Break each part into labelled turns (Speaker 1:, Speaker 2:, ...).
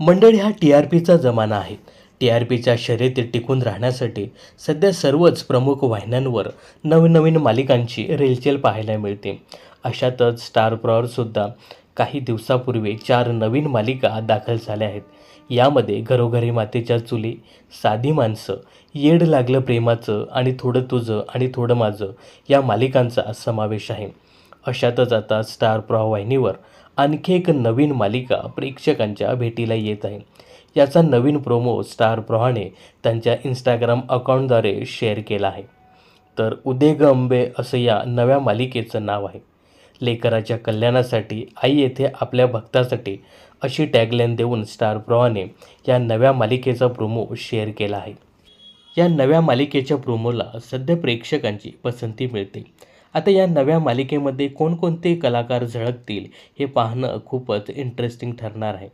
Speaker 1: मंडळी हा T R पीचा जमाना आहे. टी आर पीच्या शर्यतीत टिकून राहण्यासाठी सध्या सर्वच प्रमुख वाहिन्यांवर नवनवीन मालिकांची रेलचेल पाहायला मिळते. अशातच स्टार प्रॉवरसुद्धा काही दिवसापूर्वी चार नवीन मालिका दाखल झाल्या आहेत. यामध्ये घरोघरी मातेच्या चुली साधी माणसं येड लागलं प्रेमाचं आणि थोडं तुझं आणि थोडं माझं या मालिकांचा समावेश आहे. अशातच आता स्टार प्रवाह वाहिनीवर आणखी एक नवीन मालिका प्रेक्षकांच्या भेटीला येत आहे. याचा नवीन प्रोमो स्टार प्रवाहाने त्यांच्या इंस्टाग्राम अकाउंटद्वारे शेअर केला आहे. तर उदे गंबे अंबे असं या नव्या मालिकेचं नाव आहे. लेकराच्या कल्याणासाठी आई येथे आपल्या भक्तासाठी अशी टॅगलाईन देऊन स्टार प्रवाहाने या नव्या मालिकेचा प्रोमो शेअर केला आहे. या नव्या मालिकेच्या प्रोमोला सध्या प्रेक्षकांची पसंती मिळते. आता या नव्या मालिकेमध्ये कोणकोणते कलाकार झळकतील हे पाहणं खूपच इंटरेस्टिंग ठरणार आहे.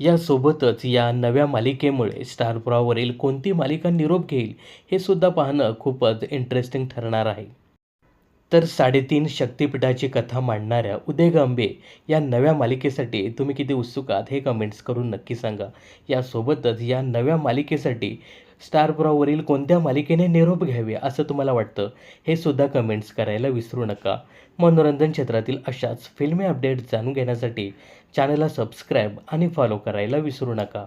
Speaker 1: यासोबतच या नव्या मालिकेमुळे स्टार कोणती मालिका निरोप घेईल हे सुद्धा पाहणं खूपच इंटरेस्टिंग ठरणार आहे. तर साडेतीन शक्तिपीठाची कथा मांडणाऱ्या उदय गांबे या नव्या मालिकेसाठी तुम्ही किती उत्सुक आहात हे कमेंट्स करून नक्की सांगा. यासोबतच या नव्या मालिकेसाठी स्टार कोणत्या मालिकेने निरोप घ्यावे असं तुम्हाला वाटतं हे सुद्धा कमेंट्स करायला विसरू नका. मनोरंजन क्षेत्रातील अशाच फिल्मी अपडेट्स जाणून घेण्यासाठी चॅनलला सबस्क्राईब आणि फॉलो करायला विसरू नका.